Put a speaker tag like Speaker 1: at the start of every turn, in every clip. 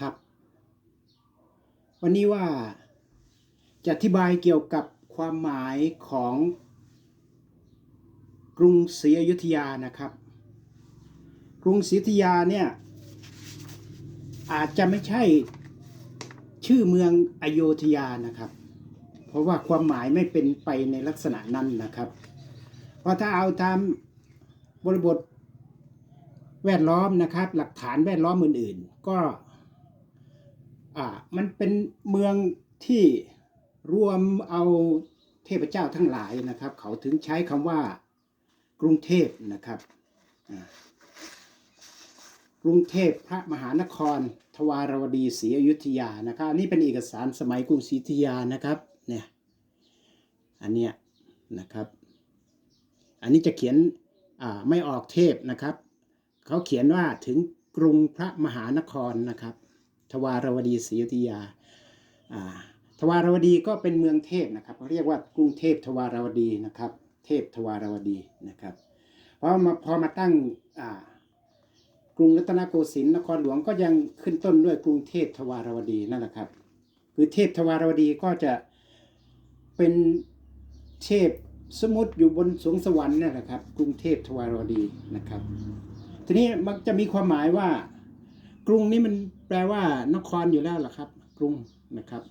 Speaker 1: ครับ วันนี้ว่าจะอธิบายเกี่ยวกับความหมายของกรุงศรีอยุธยานะครับ กรุงศรีอยุธยาเนี่ยอาจจะไม่ใช่ชื่อเมืองอโยธยานะครับ เพราะว่าความหมายไม่เป็นไปในลักษณะนั้นนะครับ เพราะถ้าเอาตามบริบทแวดล้อมนะครับ หลักฐานแวดล้อมอื่นๆ ก็ อ่ามันเป็นเมืองที่รวมเอาเทพเจ้าทั้งหลายนะครับ เขาถึงใช้คำว่ากรุงเทพนะครับกรุงเทพพระมหานคร ทวารวดีศรีอยุธยานะครับนนี้เป็นเอกสารสมัยกรุงศรีอยุธยานะครับเนี่ยอันเนี้ยนะครับ อันนี้จะเขียนอ่าไม่ออกเทพนะครับ เขาเขียนว่าถึงกรุงพระมหานครนะครับ ทวารวดีศรีอยุธยาทวารวดีก็เป็นเมืองเทพนะครับเขาเรียกว่ากรุงเทพทวารวดีนะครับ เทพทวารวดีนะครับเพราะมาพอมาตั้งกรุงรัตนโกสินทร์นครหลวงก็ยังขึ้นต้นด้วยกรุงเทพทวารวดีนั่นแหละครับคือเทพทวารวดีก็จะเป็นเทพสมมติอยู่บนสวงสวรรค์นั่นแหละครับ กรุงเทพทวารวดีนะครับ ทีนี้มันจะมีความหมายว่า กรุงนี้มัน แปลว่านครอยู่แล้วล่ะครับ กรุงนะครับ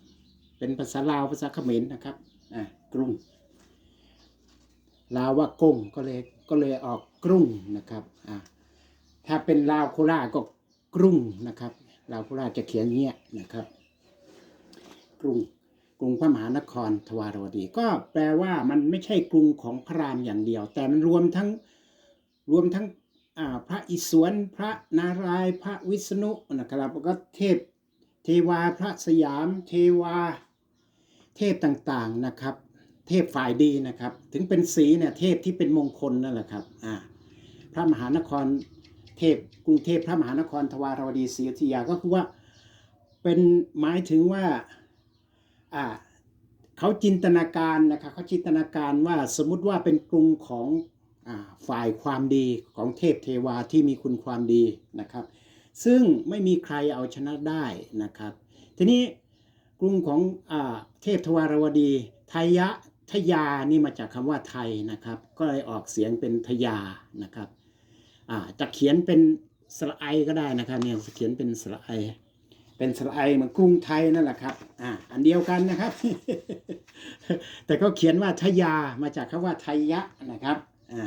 Speaker 1: เป็นภาษาลาวภาษาเขมรนะครับอ่ากรุงลาวว่ากงก็เลยก็เลยออกกรุงนะครับอ่าถ้าเป็นลาวโคราชก็กรุงนะครับลาวโคราชจะเขียนเงี้ยนะครับ กรุงกรุงพระมหานครทวารวดี ก็แปลว่ามันไม่ใช่กรุงของพระรามอย่างเดียว แต่มันรวมทั้งรวมทั้ง พระอิศวร พระนารายพระวิษณุนะครับแล้วก็เทพเทวาพระสยาม เทวา เทพต่างๆนะครับ เทพฝ่ายดีนะครับ ถึงเป็นสีเนี่ยเทพที่เป็นมงคลนั่นแหละครับอ่าพระมหานครเทพกรุงเทพพระมหานครทวารวดีศรีอยุธยาก็คือว่าเป็นหมายถึงว่าอ่าเขาจินตนาการนะครับเขาจินตนาการว่าสมมุติว่าเป็นกรุงของ ฝ่ายความดีของเทพเทวาที่มีคุณความดีนะครับ ซึ่งไม่มีใครเอาชนะได้นะครับ ทีนี้กรุงของอเทพทวารวดีไทยะทยานี่มาจากคำว่าไทยนะครับ ก็เลยออกเสียงเป็นทยานะครับจะเขียนเป็นสระไอก็ได้นะครับเนี่ยเขียนเป็นสระไอเป็นสระไอเหมือนกรุงไทยนั่นแหละครับอ่าอันเดียวกันนะครับ แต่ก็เขียนว่าทยามาจากคำว่าไทยะนะครับ อ่า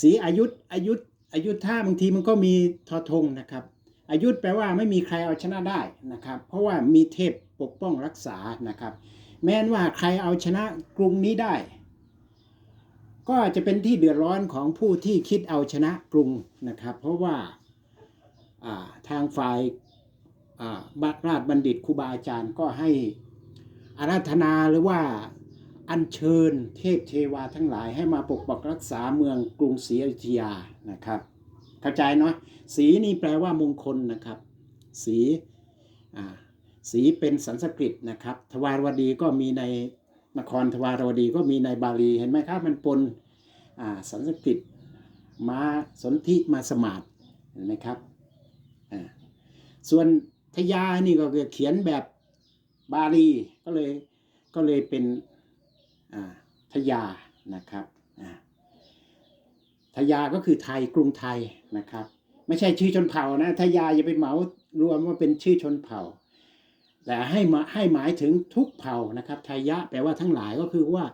Speaker 1: สีอายุอายุอายุท่าบางทีมันก็มีทอทงนะครับอายุแปลว่าไม่มีใครเอาชนะได้นะครับ เพราะว่ามีเทพปกป้องรักษานะครับ แม้นว่าใครเอาชนะกรุงนี้ได้ ก็จะเป็นที่เดือดร้อนของผู้ที่คิดเอาชนะกรุงนะครับ เพราะว่าาทางฝ่ายอ่าบราชบัณฑิตครูบาอาจารย์ก็ให้อาราธนาหรือว่า อัญเชิญเทพเทวาทั้งหลายให้มาปกปักรักษาเมืองกรุงศรีอยุธยานะครับ เข้าใจเนาะสีนี่แปลว่ามงคลนะครับ สีสีเป็นสันสกฤตนะครับ ทวารวดีก็มีในนครทวารวดีก็มีในบาลีเห็นไหมครับ มันปนอ่าสันสกฤตมาสนธิมาสมาดเห็นไหมครับอ่าส่วนทยานี่ก็เขียนแบบบาลีก็เลยก็เลยเป็น ทยานะครับอ่าทยาก็คือไทยกรุงไทยนะครับ ไม่ใช่ชื่อชนเผ่านะทยาอย่าไปเหมารวมว่าเป็นชื่อชนเผ่า แต่ให้มาให้หมายถึงทุกเผ่านะครับทยะแปลว่าทั้งหลายก็คือว่า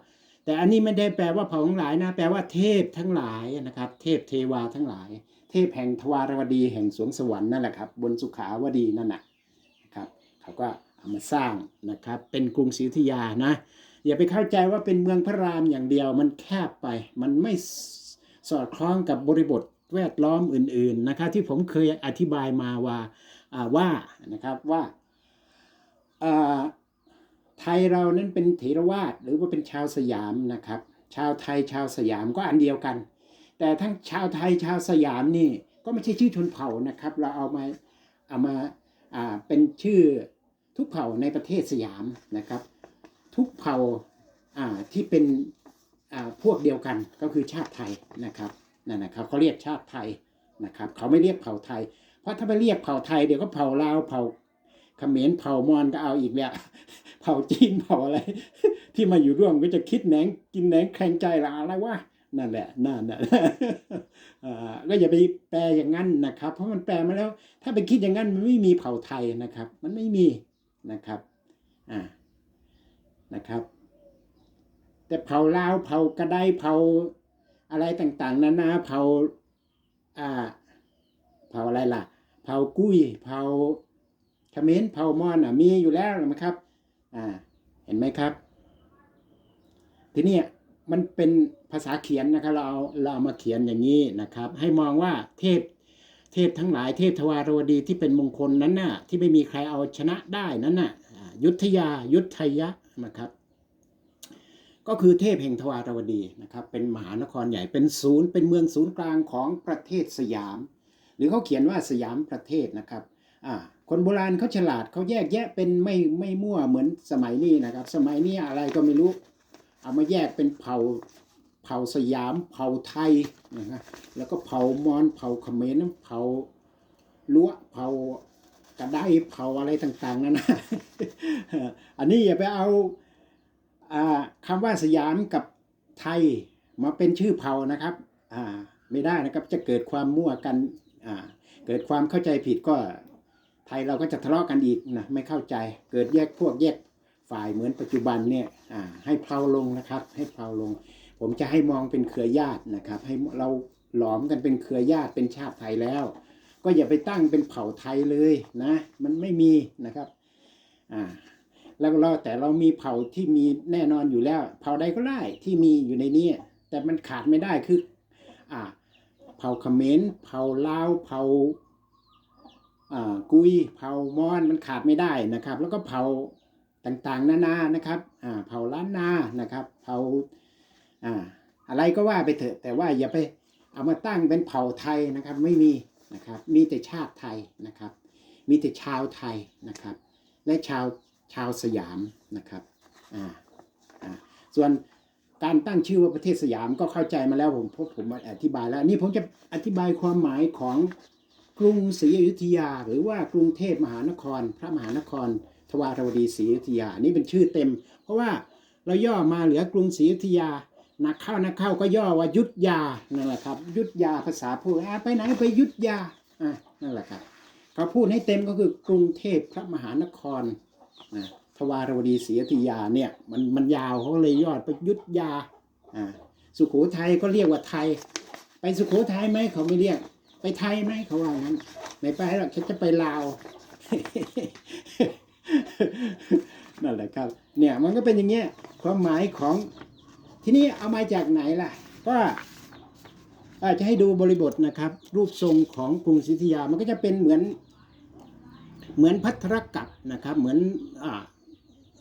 Speaker 1: แต่อันนี้ไม่ได้แปลว่าเผ่าทั้งหลายนะแปลว่าเทพทั้งหลายนะครับ เทพเทวาทั้งหลาย เทพแห่งทวารวดีแห่งสวงสวรรค์นั่นแหละครับ บนสุขาวดีนั่นนะนะครับเขาก็เอามาสร้างนะครับเป็นกรุงศรีอยุธยานะ อย่าไปเข้าใจว่าเป็นเมืองพระรามอย่างเดียวมันแคบไป มันไม่สอดคล้องกับบริบทแวดล้อมอื่นๆนะครับที่ผมเคยอธิบายมาว่าว่านะครับว่าไทยเรานั้นเป็นเถรวาทหรือว่าเป็นชาวสยามนะครับ ชาวไทยชาวสยามก็อันเดียวกัน แต่ทั้งชาวไทยชาวสยามนี่ก็ไม่ใช่ชื่อชนเผ่านะครับ เราเอามาเอามาเป็นชื่อทุกเผ่าในประเทศสยามนะครับ ทุกเผ่าที่เป็นพวกเดียวกันก็คือชาติไทยนะครับนั่นนะครับเขาเรียกชาติไทยนะครับเขาไม่เรียกเผ่าไทย เพราะถ้าไปเรียกเผ่าไทยเดี๋ยวก็เผ่าลาวเผ่าเขมรเผ่ามอญก็เอาอีกแล้วเผ่าจีนเผ่าอะไร ที่มาอยู่ร่วมก็จะคิดแหนงกินแหนงแข่งใจละอะไรวะนั่นแหละนั่นแหละก็อย่าไปแปลอย่างนั้นนะครับ เพราะมันแปลมาแล้ว ถ้าไปคิดอย่างนั้นมันไม่มีเผ่าไทยนะครับ มันไม่มีนะครับอ่า นะครับ แต่เผาลาวเผากระไดเผาอะไรต่างๆนานาเผาอ่าเผาอะไรล่ะ เผากุ้ยเผาเขมรเผามอญอะมีอยู่แล้วนะครับ อ่า เห็นไหมครับ ทีนี้มันเป็นภาษาเขียนนะครับ เราเอาเราเอามาเขียนอย่างนี้นะครับ ให้มองว่าเทพเทพทั้งหลายเทพทวารวดีที่เป็นมงคลนั้นน่ะที่ไม่มีใครเอาชนะได้นั้นน่ะยุทธยายุทธยะ นะครับ ก็คือเทพแห่งทวารวดีนะครับ เป็นมหานครใหญ่เป็นศูนย์เป็นเมืองศูนย์กลางของประเทศสยาม หรือเขาเขียนว่าสยามประเทศนะครับอ่าคนโบราณเขาฉลาดเขาแยกแยะเป็นไม่ไม่มั่วเหมือนสมัยนี้นะครับ สมัยนี้อะไรก็ไม่รู้เอามาแยกเป็นเผ่าเผ่าสยามเผ่าไทยนะฮะแล้วก็เผ่ามอญเผ่าเขมรเผ่าล้วเผ่า กระไดเผาอะไรต่าง ๆนั่นนะอันนี้อย่าไปเอาอคำว่าสยามกับไทยมาเป็นชื่อเผ่านะครับไม่ได้นะครับจะเกิดความมั่วกันเกิดความเข้าใจผิดก็ไทยเราก็จะทะเลาะกันอีกนะไม่เข้าใจเกิดแยกพวกแยกฝ่ายเหมือนปัจจุบันเนี่ยให้เพลาลงนะครับ ให้เพลาลง ผมจะให้มองเป็นเครือญาตินะครับ ให้เราหลอมกันเป็นเครือญาติเป็นชาติไทยแล้ว ก็อย่าไปตั้งเป็นเผ่าไทยเลยนะ มันไม่มีนะครับอ่าแล้วเราแต่เรามีเผ่าที่มีแน่นอนอยู่แล้ว เผ่าใดก็ได้ที่มีอยู่ในนี้แต่มันขาดไม่ได้คืออ่าเผ่าเขมรเผ่าลาวเผ่าอ่ากุยเผ่ามอญมันขาดไม่ได้นะครับ แล้วก็เผ่าต่างๆ นานานะครับอ่าเผ่าล้านนานะครับ เผ่าอ่าอะไรก็ว่าไปเถอะ แต่ว่าอย่าไปเอามาตั้งเป็นเผ่าไทยนะครับ ไม่มี นะครับ มีแต่ชาติไทยนะครับ มีแต่ชาวไทยนะครับ และชาวชาวสยามนะครับอ่าอ่าส่วนการตั้งชื่อว่าประเทศสยามก็เข้าใจมาแล้วผมพบผมอธิบายแล้วนนี้ผมจะอธิบายความหมายของกรุงศรีอยุธยา หรือว่ากรุงเทพมหานคร พระมหานคร ทวารวดีศรีอยุธยานี่เป็นชื่อเต็ม เพราะว่าเราย่อมาเหลือกรุงศรีอยุธยา นักเข้านักเข้าก็ย่อว่ายุทธยานั่นแหละครับ ยุทธยาภาษาพูดไปไหนไปยุทธยาอะนั่นแหละครับเขาพูดให้เต็มก็คือกรุงเทพพระมหานครนะทวารวดีศรีอยุธยาเนี่ยมันมันยาวเขาเลยยอดไปยุทธยาอ่าสุโขทัยก็เรียกว่าไทย ไปสุโขทัยไหมเขาไม่เรียก ไปไทยไหมเขาว่างั้นไม่ไปหรอกฉันจะไปลาวนั่นแหละครับ เนี่ยมันก็เป็นอย่างเงี้ยความหมายของ ทีนี้เอามาจากไหนล่ะ ก็อาจจะให้ดูบริบทนะครับ รูปทรงของกรุงศรีอยุธยามันก็จะเป็นเหมือนเหมือนพัทรกับนะครับ เหมือนอ่า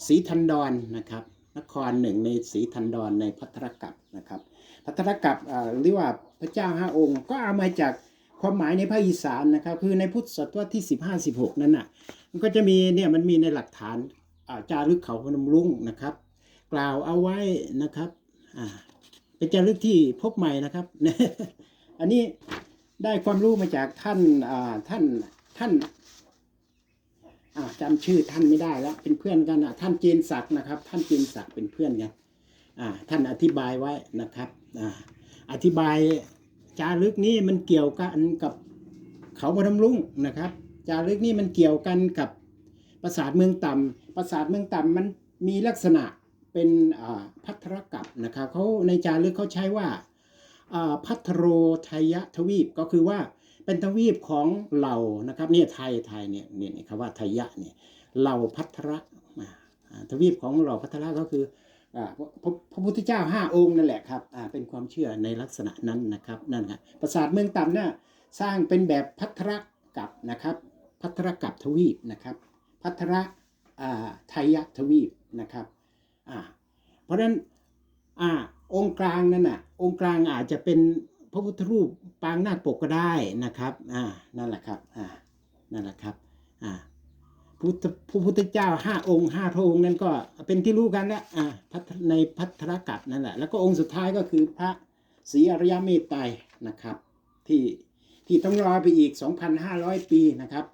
Speaker 1: ศรีธันดรนนะครับ นครหนึ่งในศรีธันดรในพัทรกับนะครับ พัทรกับอ่าเรียกว่าพระเจ้าห้าองค์ ก็เอามาจากความหมายในภาคอีสานนะครับ คือในพุทธศตวรรษที่ 15 16 นั้นน่ะมันก็จะมีเนี่ยมันมีในหลักฐานจารึกเขาพนมรุ้งนะครับ กล่าวเอาไว้นะครับ อ่า เป็นจารึกที่พบใหม่นะครับ อันนี้ได้ความรู้มาจากท่านอ่าท่านท่านอ่าจำชื่อท่านไม่ได้แล้ว เป็นเพื่อนกันอะท่านเจนศักดิ์นะครับ ท่านเจนศักดิ์เป็นเพื่อนกันอ่า ท่านอธิบายไว้นะครับอ่าอธิบายจารึกนี้มันเกี่ยวกันกับเขาพนมรุ้งนะครับ จารึกนี่มันเกี่ยวกันกับปราสาทเมืองต่ำปราสาทเมืองต่ำมันมีลักษณะ เป็นพัทรกับนะครับเขาในจารึกเขาใช้ว่าพัทโรไทยทวีปก็คือว่าเป็นทวีปของเหล่านะครับเนี่ยไทยไทยเนี่ยเนี่ยคำว่าไทยะเนี่ยเหล่าพัทระทวีปของเหล่าพัทระก็คือพระพระพุทธเจ้าห้าองค์นั่นแหละครับเป็นความเชื่อในลักษณะนั้นนะครับนั่นครับปราสาทเมืองต่ำเนี่ยสร้างเป็นแบบพัทรกับนะครับ พัทรกับทวีปนะครับ พัทระไทยทวีปนะครับ อ่าเพราะฉะนั้นอ่าองค์กลางนั่นน่ะองค์กลางอาจจะเป็นพระพุทธรูปปางนาคปกก็ได้นะครับอ่านั่นแหละครับอ่านั่นแหละครับอ่าพุทธพระพุทธเจ้าห้าองค์ห้าพระองค์นั้นก็เป็นที่รู้กันแล้วอ่าในพัทรกับนั่นแหละแล้วก็องค์สุดท้ายก็คือพระศรีอริยเมตไตรนะครับ ที่ที่ต้องรอไปอีก 2,500 ปีนะครับ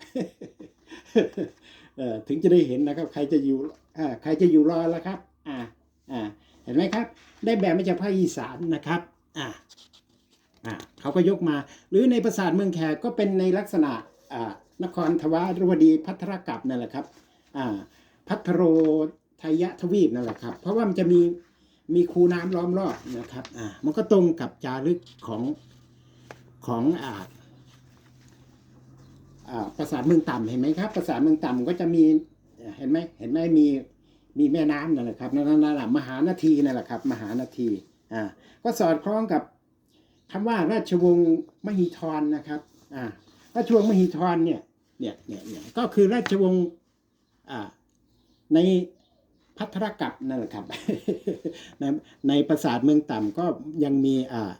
Speaker 1: เออถึงจะได้เห็นนะครับ ใครจะอยู่อ่าใครจะอยู่รอแล้วครับ อ่าอ่าเห็นไหมครับ ได้แบบมาจากภาคอีสานนะครับอ่าอ่าเขาก็ยกมา หรือในปราสาทเมืองแขกก็เป็นในลักษณะอ่านครทวารวดีพัทรกับนั่นแหละครับอ่าพัทโรทยทวีปนั่นแหละครับ เพราะว่ามันจะมีมีคูน้ำล้อมรอบนะครับ อ่า มันก็ตรงกับจารึกของของอ่าอ่าปราสาทเมืองต่ำเห็นไหมครับปราสาทเมืองต่ำก็จะมีเห็นไหมเห็นไหมมี มีแม่น้ำนั่นแหละครับนั่นนั่นแหละมหานาทีนั่นแหละครับ มหานาทีอ่าก็สอดคล้องกับคำว่าราชวงศ์มหิธรนะครับอ่าราชวงศ์มหิธรเนี่ยเนี่ยเนี่ยเนี่ยก็คือราชวงศ์อ่าในพัทรกัปนั่นแหละครับในในปราสาทเมืองต่ำก็ยังมีอ่า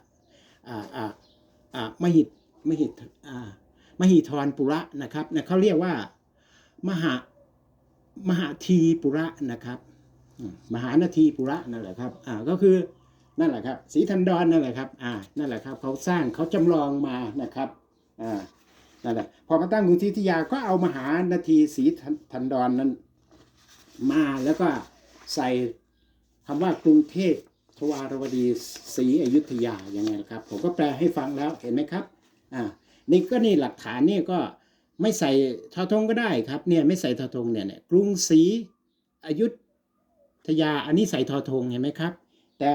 Speaker 1: อ่าอ่าอ่ามหิตมหิตอ่ามหิธรปุระนะครับนะเขาเรียกว่ามหา มหาทีปุระนะครับมหานาทีปุระนั่นแหละครับอ่าก็คือนั่นแหละครับสีทันดอนนั่นแหละครับอ่านั่นแหละครับเขาสร้างเขาจำลองมานะครับอ่านั่นแหละพอมาตั้งกรุงศรีอยุธยาก็เอามหานาทีสีทันดอนนั้นมาแล้วก็ใส่คำว่ากรุงเทพทวารวดีศรีอยุธยาอย่างไงล่ะครับ ผมก็แปลให้ฟังแล้วเห็นไหมครับอ่านี่ก็นี่หลักฐานนี่ก็ ไม่ใส่ทอทงก็ได้ครับเนี่ยไม่ใส่ทอทงเนี่ยเนี่ยกรุงศรีอยุธยาอันนี้ใส่ทอทงเห็นไหมครับ แต่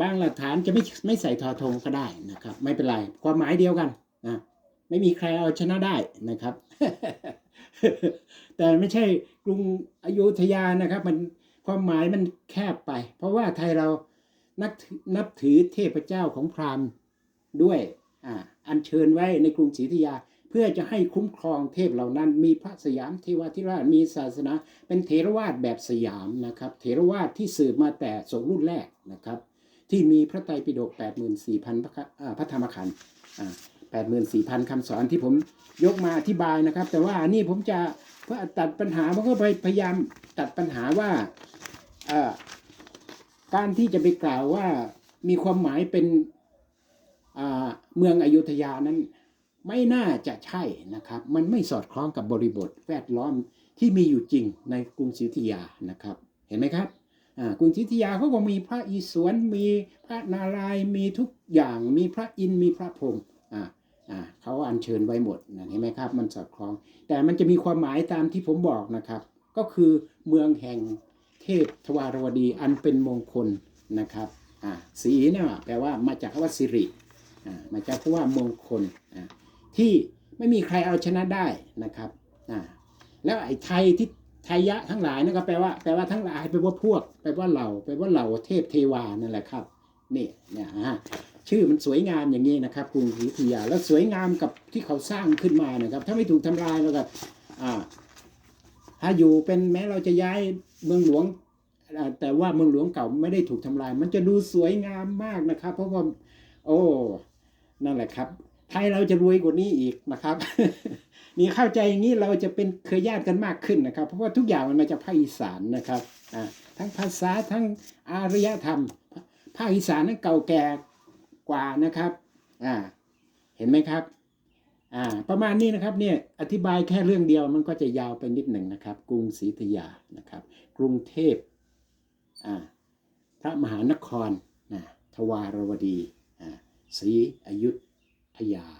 Speaker 1: บางหลักฐานจะไม่ไม่ใส่ทอทงก็ได้นะครับ ไม่เป็นไรความหมายเดียวกันนะไม่มีใครเอาชนะได้นะครับ แต่ไม่ใช่กรุงอยุธยานะครับ มันความหมายมันแคบไป เพราะว่าไทยเรานับถือนับถือเทพเจ้าของพราหมณ์ด้วยอ่าอัญเชิญไว้ในกรุงศรีอยุธยา เพื่อจะให้คุ้มครองเทพเหล่านั้นมีพระสยามเทวาธิราชมีศาสนา เป็นเถรวาทแบบสยามนะครับเถรวาทที่สืบมาแต่สงรุ่นแรกนะครับ ที่มีพระไตรปิฎก84,000 พระคอ่าพระธรรมขันธ์อ่า84,000คำสอนที่ผมยกมาอธิบายนะครับ แต่ว่านี่ผมจะเพื่อตัดปัญหาผมก็พยายามตัดปัญหาว่าการที่จะไปกล่าวว่ามีความหมายเป็นเมืองอยุธยานั้น ไม่น่าจะใช่นะครับ มันไม่สอดคล้องกับบริบทแวดล้อมที่มีอยู่จริงในกรุงศรีอยุธยานะครับ เห็นไหมครับกรุงศรีอยุธยาเขาก็มีพระอิศวรมีพระนารายมีทุกอย่างมีพระอินมีพระพรหมเขาอัญเชิญไว้หมดนะเห็นไหมครับ มันสอดคล้อง แต่มันจะมีความหมายตามที่ผมบอกนะครับ ก็คือเมืองแห่งเทพทวารวดีอันเป็นมงคลนะครับสีเนี่ยแปลว่ามาจากคำว่าสิริมาจากคำว่ามงคลอ่า ที่ไม่มีใครเอาชนะได้นะครับอ่าแล้วไอ้ไทยที่ไทยะทั้งหลายนั่นก็แปลว่าแปลว่าทั้งหลายแปลว่าพวกแปลว่าเหล่าแปลว่าเหล่าเทพเทวานั่นแหละครับนี่เนี่ยฮะชื่อมันสวยงามอย่างนี้นะครับกรุงศรีอยุธยาแล้วสวยงามกับที่เขาสร้างขึ้นมานะครับ ถ้าไม่ถูกทำลายแล้วก็อ่าถ้าอยู่เป็นแม้เราจะย้ายเมืองหลวง แต่ว่าเมืองหลวงเก่าไม่ได้ถูกทำลาย มันจะดูสวยงามมากนะครับ เพราะว่าโอ้นั่นแหละครับ ไทยเราจะรวยกว่านี้อีกนะครับ นี่เข้าใจอย่างนี้เราจะเป็นเคยญาติกันมากขึ้นนะครับ เพราะว่าทุกอย่างมันมาจากภาคอีสานนะครับอ่าทั้งภาษาทั้งอารยธรรม ภาคอีสานนั้นเก่าแก่กว่านะครับอ่าเห็นไหมครับอ่าประมาณนี้นะครับเนี่ยอธิบายแค่เรื่องเดียวมันก็จะยาวไปนิดหนึ่งนะครับ กรุงศรีอยุธยานะครับ กรุงเทพอ่าพระมหานครนะทวารวดีอ่าศรีอยุธ ยา